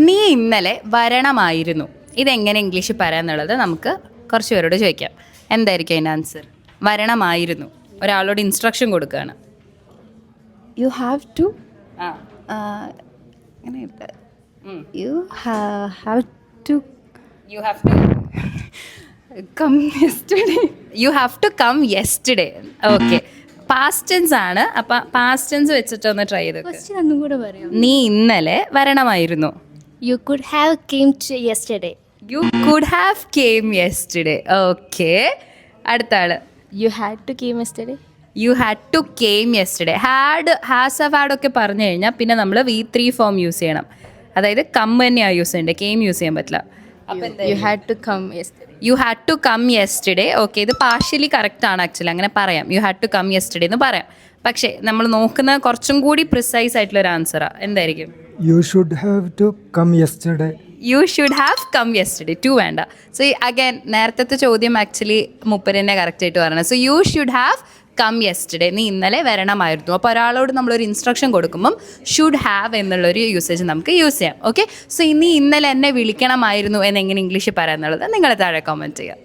നീ ഇന്നലെ വരണമായിരുന്നു. ഇതെങ്ങനെ ഇംഗ്ലീഷിൽ പറയാന്നുള്ളത് നമുക്ക് കുറച്ച് പേരോട് ചോദിക്കാം. എന്തായിരിക്കും അതിന്റെ ആൻസർ വരണമായിരുന്നു. ഒരാളോട് ഇൻസ്ട്രക്ഷൻ കൊടുക്കുകയാണ്. You have to. ആ. Uh, അങ്ങനെയില്ല. you have to you have to come yesterday. You have to come yesterday okay past tense ആണ്. അപ്പം പാസ്റ്റ് ടെൻസ് വെച്ചിട്ടൊന്ന് ട്രൈ ചെയ്ത്. നീ ഇന്നലെ വരണമായിരുന്നു. You could have came yesterday. You could have came yesterday okay അടുത്ത ആൾ. You had to came yesterday you had to came yesterday had has a had ഒക്കെ പറഞ്ഞു കഴിഞ്ഞാൽ പിന്നെ നമ്മൾ വി ത്രീ ഫോം യൂസ് ചെയ്യണം. അതായത് കം തന്നെയാണ് യൂസ് ചെയ്യേണ്ടത് കെയിം യൂസ് ചെയ്യാൻ പറ്റില്ല. You had to come yesterday. You had to come yesterday okay ഇത് പാർഷ്യലി കറക്റ്റ് ആണ് ആക്ച്വലി അങ്ങനെ പറയാം. You had to come yesterday എന്ന് പറയാം. പക്ഷേ നമ്മൾ നോക്കുന്ന കുറച്ചും കൂടി പ്രിസൈസ് ആയിട്ടുള്ള ഒരു ആൻസറാണ് എന്തായിരിക്കും? You should have to come yesterday you should have come yesterday to വേണ്ട. സോ അഗൈൻ നേരത്തെ ചോദ്യം ആക്ച്വലി മുപ്പരെന്നെ കറക്റ്റ് ആയിട്ട് പറയണം. So you should have come yesterday നീ ഇന്നലെ വരണമായിരുന്നു. അപ്പോൾ ഒരാളോട് നമ്മളൊരു ഇൻസ്ട്രക്ഷൻ കൊടുക്കുമ്പം ഷുഡ് ഹാവ് എന്നുള്ളൊരു യൂസേജ് നമുക്ക് യൂസ് ചെയ്യാം. ഓക്കെ സോ ഇനി ഇന്നലെ എന്നെ വിളിക്കണമായിരുന്നു എന്ന് എങ്ങനെ ഇംഗ്ലീഷിൽ പറയാന്നുള്ളത് നിങ്ങൾ താഴെ കോമെന്റ് ചെയ്യാം.